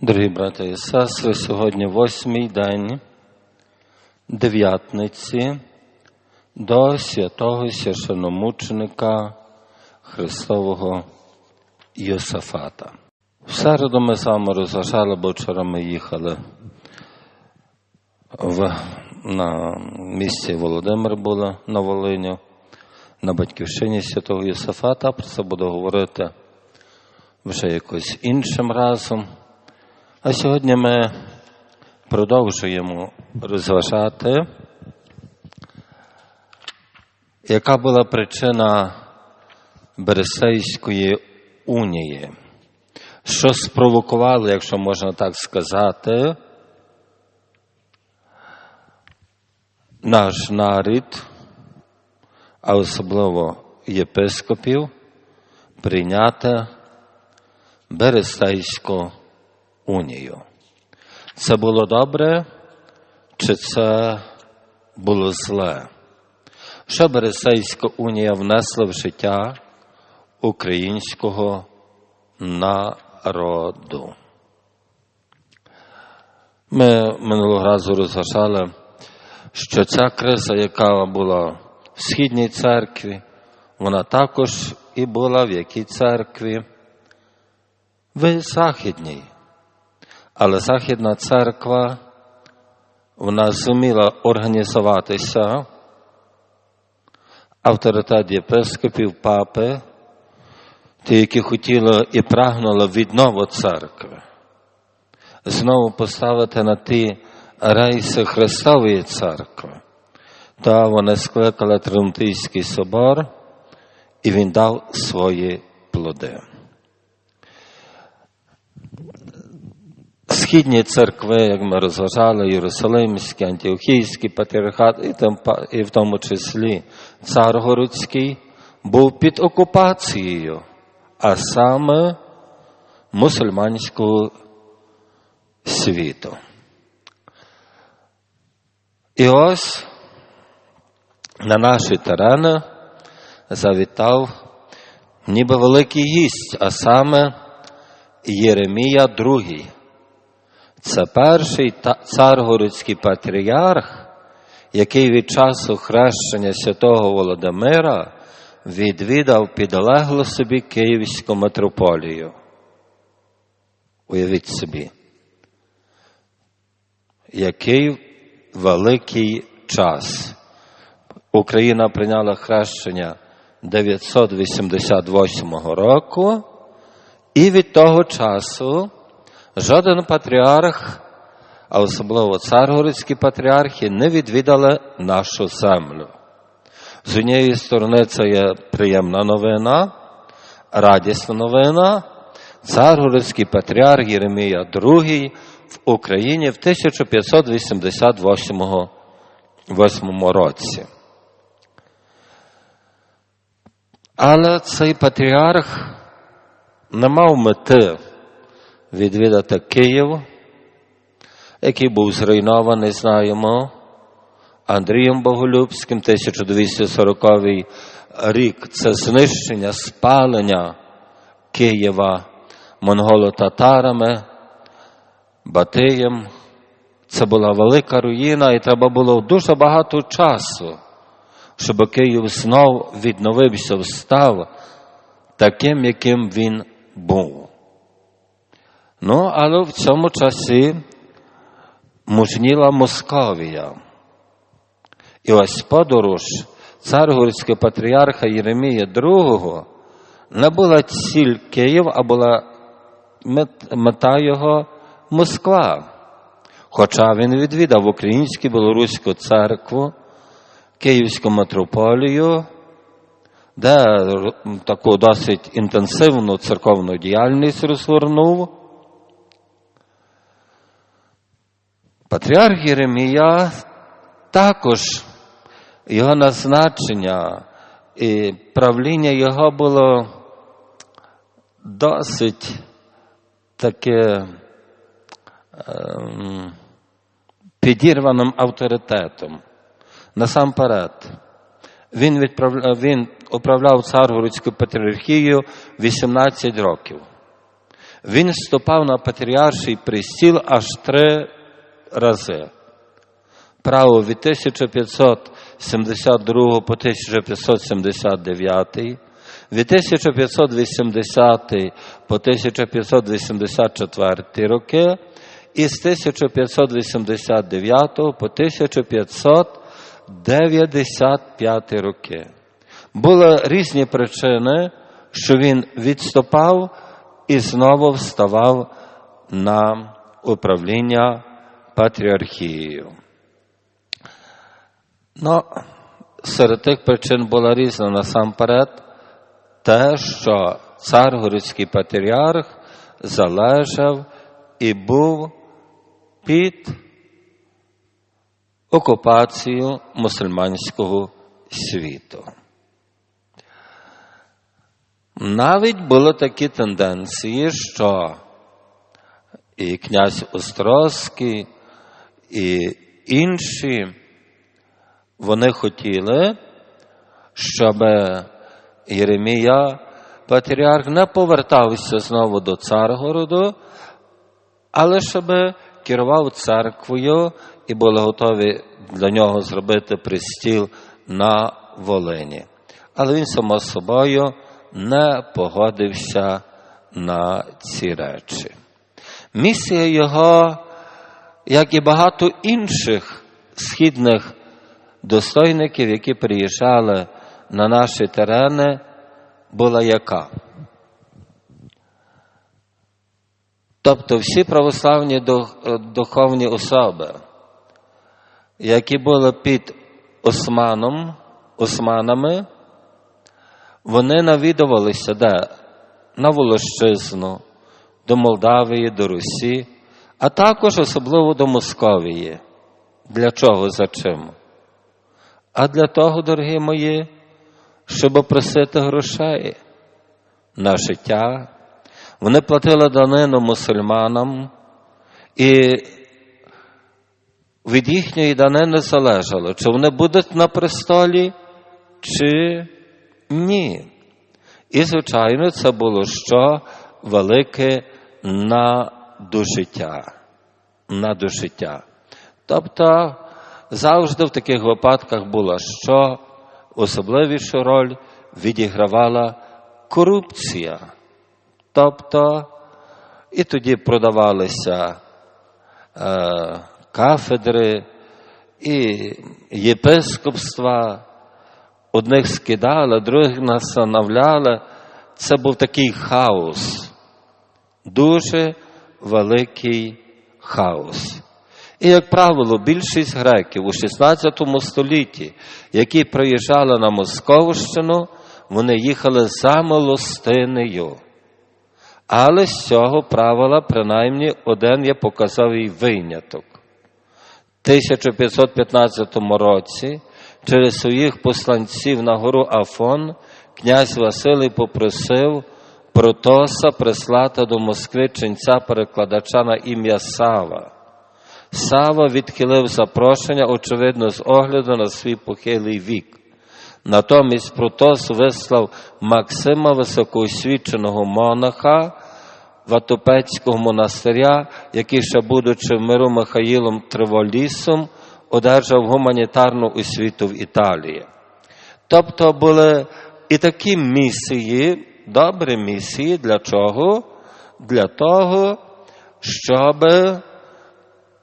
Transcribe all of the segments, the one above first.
Дорогі брати і сестри, сьогодні восьмий день дев'ятниці до святого священомученика Христового Йосафата. В середу ми вами розважали, бо вчора ми їхали в, на місці Володимир були на Волиню, на батьківщині святого Йосафата. Про це буду говорити вже якось іншим разом. А сьогодні ми продовжуємо розважати, яка була причина Бересейської унії, що спровокувало, якщо можна так сказати, наш нарід, а особливо єпископів, прийняти Берестейську унію. Це було добре, чи це було зле? Що Бересейська унія внесла в життя українського народу? Ми минулого разу розважали, що ця криза, яка була в східній церкві, вона також і була в якій церкві? В Західній. Але Західна церква вона зуміла організуватися, авторитет єпископів, папи, ті, які хотіли і прагнули віднову церкви, знову поставити на ті рейси Христової церкви, та вони скликали Тринтийський собор, і він дав свої плоди. Східні церкви, як ми розважали, Єрусалимський, Антіохійський патріархат, і, там, і в тому числі Царгородський, був під окупацією, а саме мусульманського світу. І ось на наші терени завітав ніби великий гість, а саме Єремія II. Це перший царгородський патріарх, який від часу хрещення святого Володимира відвідав підлегло собі Київську митрополію. Уявіть собі, який великий час. Україна прийняла хрещення 988 року, і від того часу. Жоден патріарх, а особливо царгородські патріархи, не відвідали нашу землю. З однієї сторони, це є приємна новина, радісна новина. Царгородський патріарх Єремія II в Україні в 1588 році. Але цей патріарх не мав мети відвідати Київ, який був зруйнований, знаємо, Андрієм Боголюбським, 1240 рік це знищення, спалення Києва монголо-татарами, Батиєм. Це була велика руїна, і треба було дуже багато часу, щоб Київ знов відновився, встав таким, яким він був. Ну, але в цьому часі мужніла Московія. І ось подорож царгорського патріарха Єремія II не була ціль Київ, а була мета його Москва. Хоча він відвідав Українську Білоруську церкву, Київську митрополію, де таку досить інтенсивну церковну діяльність розгорнув. Патріарх Єремія також його назначення і правління його було досить таке ем, підірваним авторитетом. Насамперед, він, він управляв Царгородською патріархією 18 років. він ступав на патріарший престіл аж три рази. Право від 1572 по 1579, від 1580 по 1584 роки і з 1589 по 1595 роки. Були різні причини, що він відступав і знову вставав на управління патріархією. Ну, серед тих причин була різна насамперед те, що цар Городський патріарх залежав і був під окупацією мусульманського світу. Навіть були такі тенденції, що і князь Острозький, і інші вони хотіли, щоб Єремія, патріарх, не повертався знову до Царгороду, але щоб керував церквою і були готові для нього зробити пристіл на Волині. Але він само собою не погодився на ці речі. Місія його, як і багато інших східних достойників, які приїжджали на наші терени, була яка? Тобто всі православні духовні особи, які були під Османом, Османами, вони навідувалися де? на Волощизну, до Молдавії, до Русі, а також особливо до Московії. Для чого за чим? А для того, дорогі мої, щоб просити грошей на життя. Вони платили данину мусульманам, і від їхньої данини залежало, чи вони будуть на престолі, чи ні. І, звичайно, це було що велике на дожиття. На дожиття. Тобто завжди в таких випадках було що особливішу роль відігравала корупція. Тобто, і тоді продавалися е, кафедри і єпископства, одних скидали, других настановляли. Це був такий хаос, дуже великий хаос. І, як правило, більшість греків у 16 столітті, які приїжджали на Московщину, вони їхали за милостинею. Але з цього правила, принаймні, один є показовий виняток. У 1515 році через своїх посланців на гору Афон князь Василий попросив Протоса прислати до Москви ченця перекладача на ім'я Сава. Сава відхилив запрошення, очевидно, з огляду на свій похилий вік. Натомість Протос вислав Максима високоосвіченого монаха Ватопецького монастиря, який, ще, будучи в миру Михаїлом Триволісом, одержав гуманітарну освіту в Італії. Тобто були і такі місії, добрі місії для чого? Для того, щоб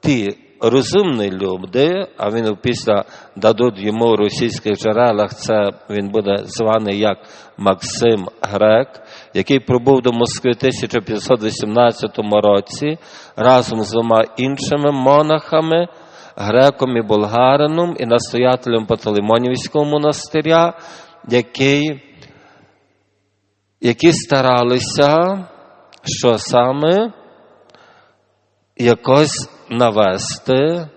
ті розумні люди, а він після дадуть йому в російських джерелах, це він буде званий як Максим Грек, який прибув до Москви в 1518 році разом з двома іншими монахами, греком і болгарином і настоятелем Паталимонівського монастиря, який, які старалися, що саме якось навести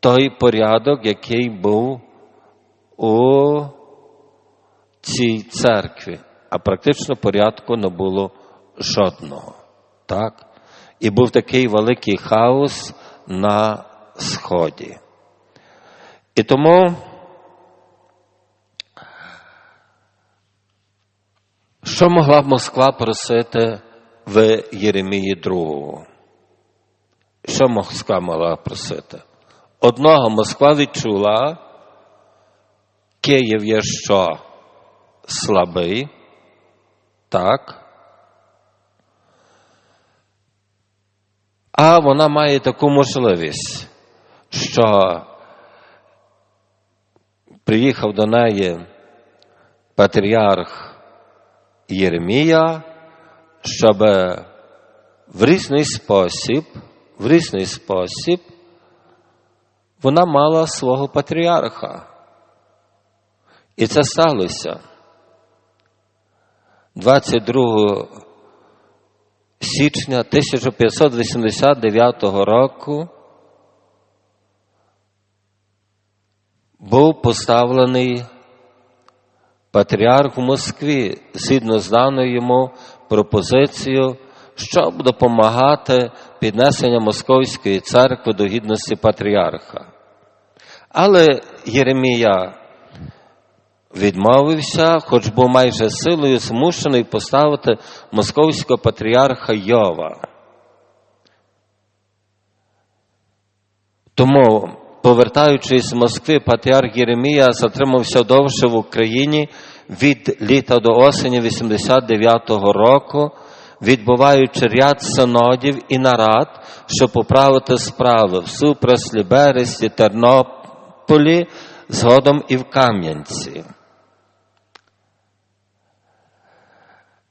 той порядок, який був у цій церкві, а практично порядку не було жодного. Так? І був такий великий хаос на Сході. І тому, що могла б Москва просити в Єремії другого. Що Москва могла просити? Одного Москва відчула, Київ є що слабий, так. А вона має таку можливість, що приїхав до неї патріарх Єремія, щоб в різний спосіб, в різний спосіб вона мала свого патріарха. І це сталося. 22 січня 1589 року був поставлений патріарх у Москві згідно з даною йому пропозицією, щоб допомагати піднесення Московської церкви до гідності патріарха. Але Єремія відмовився, хоч був майже силою змушений поставити московського патріарха Йова. Тому, повертаючись з Москви, патріарх Єремія затримався довше в Україні від літа до осені 89-го року, відбуваючи ряд синодів і нарад, щоб поправити справи в Супраслі, Бересті, Тернополі, згодом і в Кам'янці.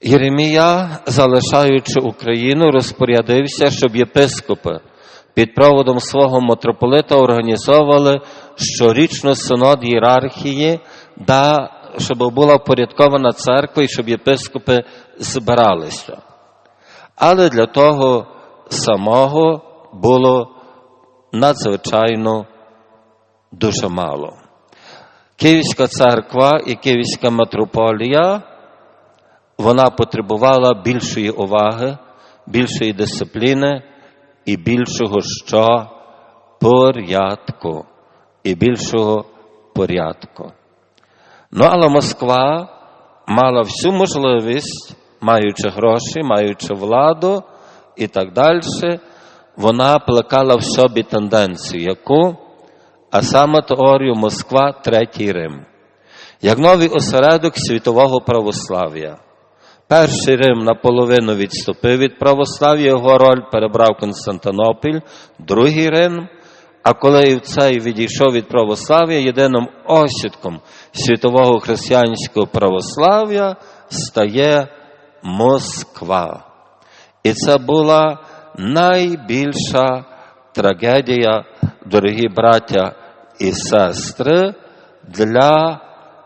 Єремія, залишаючи Україну, розпорядився, щоб єпископи під проводом свого митрополита організовували щорічну синод ієрархії, да, щоб була впорядкована церква і щоб єпископи збиралися. Але для того самого було надзвичайно дуже мало. Київська церква і Київська митрополія вона потребувала більшої уваги, більшої дисципліни і більшого що порядку. І більшого порядку. Ну, але Москва мала всю можливість, маючи гроші, маючи владу і так далі, вона плекала в собі тенденцію, яку, а саме теорію Москва, Третій Рим, як новий осередок світового православ'я. Перший Рим наполовину відступив від православ'я, його роль перебрав Константинопіль, другий Рим, а коли цей відійшов від православ'я, єдиним осідком світового християнського православ'я стає Москва. І це була найбільша трагедія, дорогі браття і сестри, для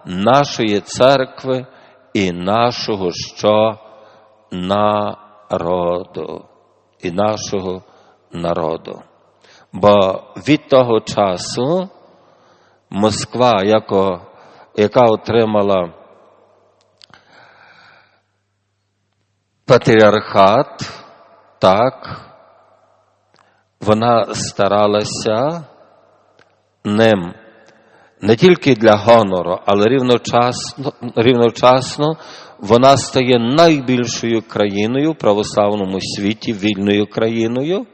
нашої церкви і нашого що народу, і нашого народу. Бо від того часу Москва, яко, яка отримала патріархат, так, вона старалася ним не тільки для гонору, але рівночасно, рівночасно вона стає найбільшою країною в православному світі, вільною країною,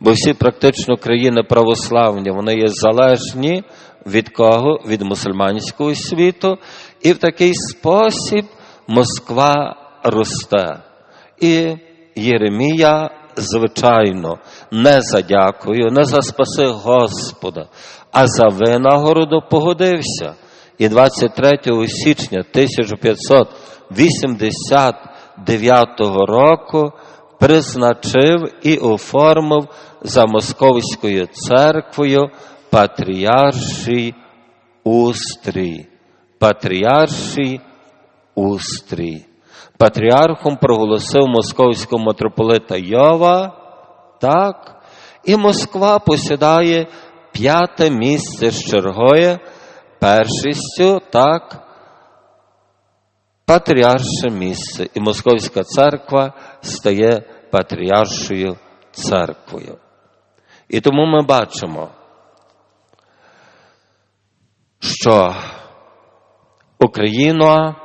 бо всі практично країни православні вони є залежні від кого? Від мусульманського світу, і в такий спосіб Москва росте. І Єремія, звичайно, не за дякую, не за спаси Господа, а за винагороду погодився. І 23 січня 1589 року призначив і оформив за Московською церквою патріарший устрій. Патріарший устрій. Патріархом проголосив московського митрополита Йова, так, і Москва посідає п'яте місце з чергою, першістю, так, патріарше місце. І Московська церква стає патріаршою церквою. І тому ми бачимо, що Україна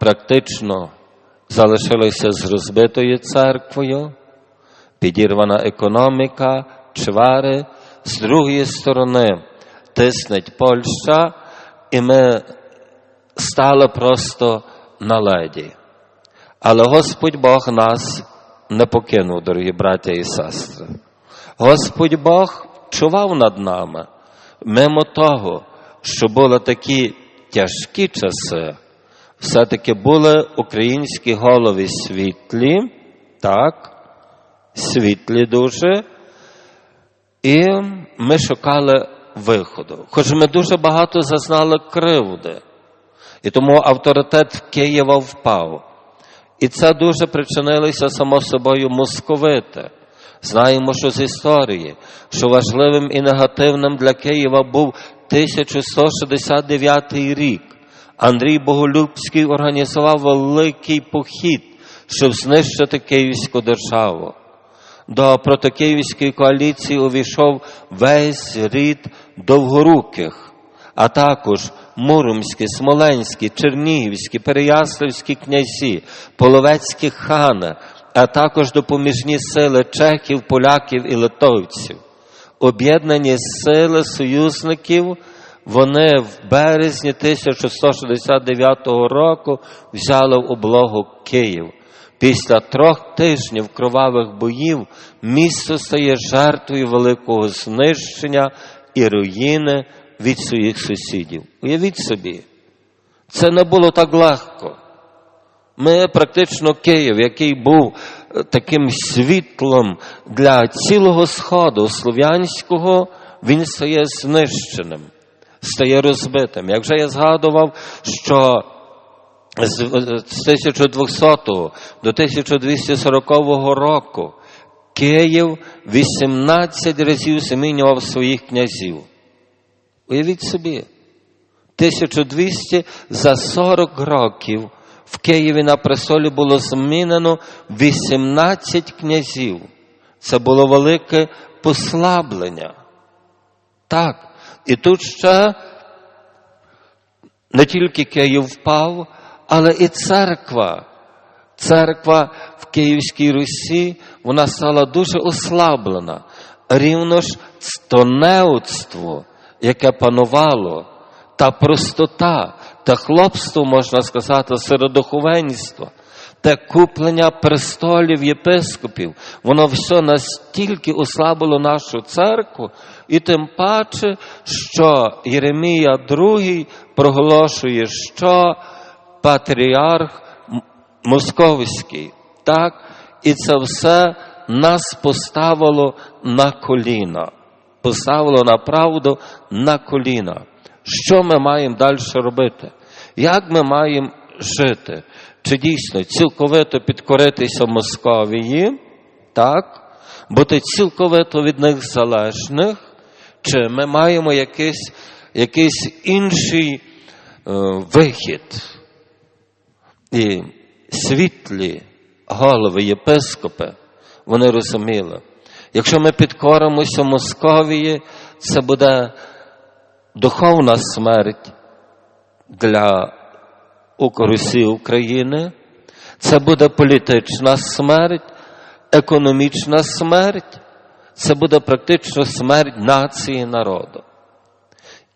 практично залишилися з розбитою церквою, підірвана економіка, чвари, з другої сторони тиснеть Польща, і ми стали просто на леді. Але Господь Бог нас не покинув, дорогі браття і сестри. Господь Бог чував над нами. Мимо того, що були такі тяжкі часи, все-таки були українські голови світлі, так, світлі дуже, і ми шукали виходу. Хоч ми дуже багато зазнали кривди, і тому авторитет Києва впав. І це дуже причинилося само собою московити. Знаємо, що з історії, що важливим і негативним для Києва був 1169 рік. Андрій Боголюбський організував великий похід, щоб знищити Київську державу. До протикиївської коаліції увійшов весь рід довгоруких, а також Муромські, Смоленські, Чернігівські, Переяславські князі, половецькі хани, а також допоміжні сили чехів, поляків і литовців. Об'єднані сили союзників, вони в березні 1169 року взяли в облогу Київ. Після трьох тижнів кровавих боїв місто стає жертвою великого знищення і руїни від своїх сусідів. Уявіть собі, це не було так легко. Ми практично Київ, який був таким світлом для цілого сходу слов'янського, він стає знищеним, стає розбитим. Як вже я згадував, що з 1200 до 1240 року Київ 18 разів змінював своїх князів. Уявіть собі, 1200 за 40 років в Києві на престолі було змінено 18 князів. Це було велике послаблення. Так. І тут ще не тільки Київ впав, але і церква. Церква в Київській Русі вона стала дуже ослаблена. Рівно ж то неудство, яке панувало, та простота, та хлопство, можна сказати, серед духовенства, те куплення престолів єпископів, воно все настільки ослабило нашу церкву, і тим паче, що Єремія II проголошує, що патріарх Московський, так, і це все нас поставило на коліна, поставило на правду на коліна. Що ми маємо далі робити? Як ми маємо жити? Чи дійсно цілковито підкоритися Московії, так? бути цілковито від них залежних, чи ми маємо якийсь, якийсь інший е, вихід? І світлі голови, єпископи, вони розуміли, якщо ми підкоримося Московії, це буде духовна смерть для Русі України, це буде політична смерть, економічна смерть, це буде практично смерть нації народу.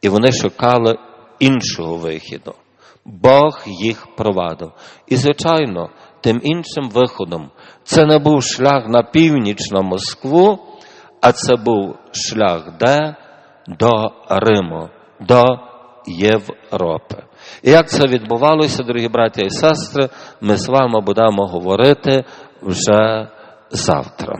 І вони шукали іншого вихіду. Бог їх провадив. І, звичайно, тим іншим виходом це не був шлях на північ на Москву, а це був шлях де? До Риму, до Європи. І як це відбувалося, дорогі браття і сестри, ми з вами будемо говорити вже завтра.